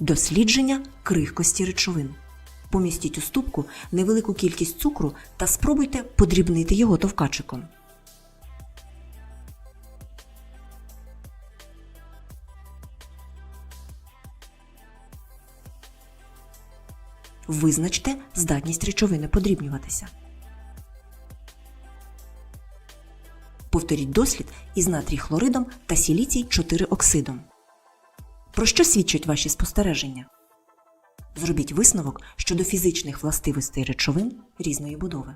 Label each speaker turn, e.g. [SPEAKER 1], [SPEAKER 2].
[SPEAKER 1] Дослідження крихкості речовин. Помістіть у ступку невелику кількість цукру та спробуйте подрібнити його товкачиком. Визначте здатність речовини подрібнюватися. Повторіть дослід із натрій хлоридом та сіліцій 4 оксидом. Про що свідчать ваші спостереження? Зробіть висновок щодо фізичних властивостей речовин різної будови.